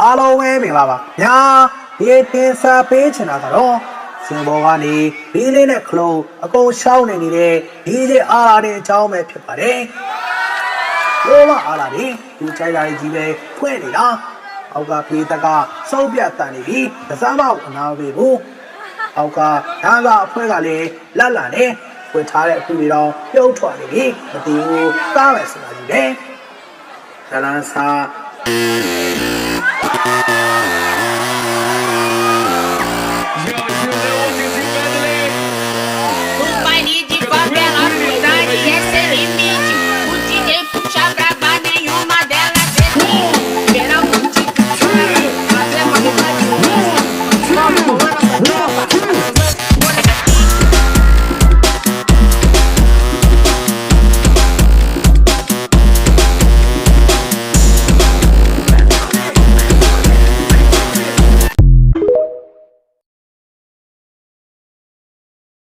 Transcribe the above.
အားလုံးပဲမင်္ဂလာပါညာဒီတင်စာပေးချင်တာကတော့စင်ဘောကနေဒီလေးနဲ့ခလုံးအကုန်ရှောင်းနေနေတဲ့ဒီလေးအားလာတဲ့အကြောင်းပဲဖြစ်ပါတယ်လောမအားလာနေဒီချိုင်လာကြီးပဲဖွဲ့နေတာအောက်ကပြေးတကစုံပြတ်တန်နေပြီကစားမအနာပေးဘူးအောက်ကဒါကအဖွဲကလည်းလက်လာနေဖွင့်ထားတဲ့အခုတွေတော့ပြုတ်ထွက်နေပြီမတည်ဘူးသားမယ်ဆိုတာကြီးပဲဇလန်းစာ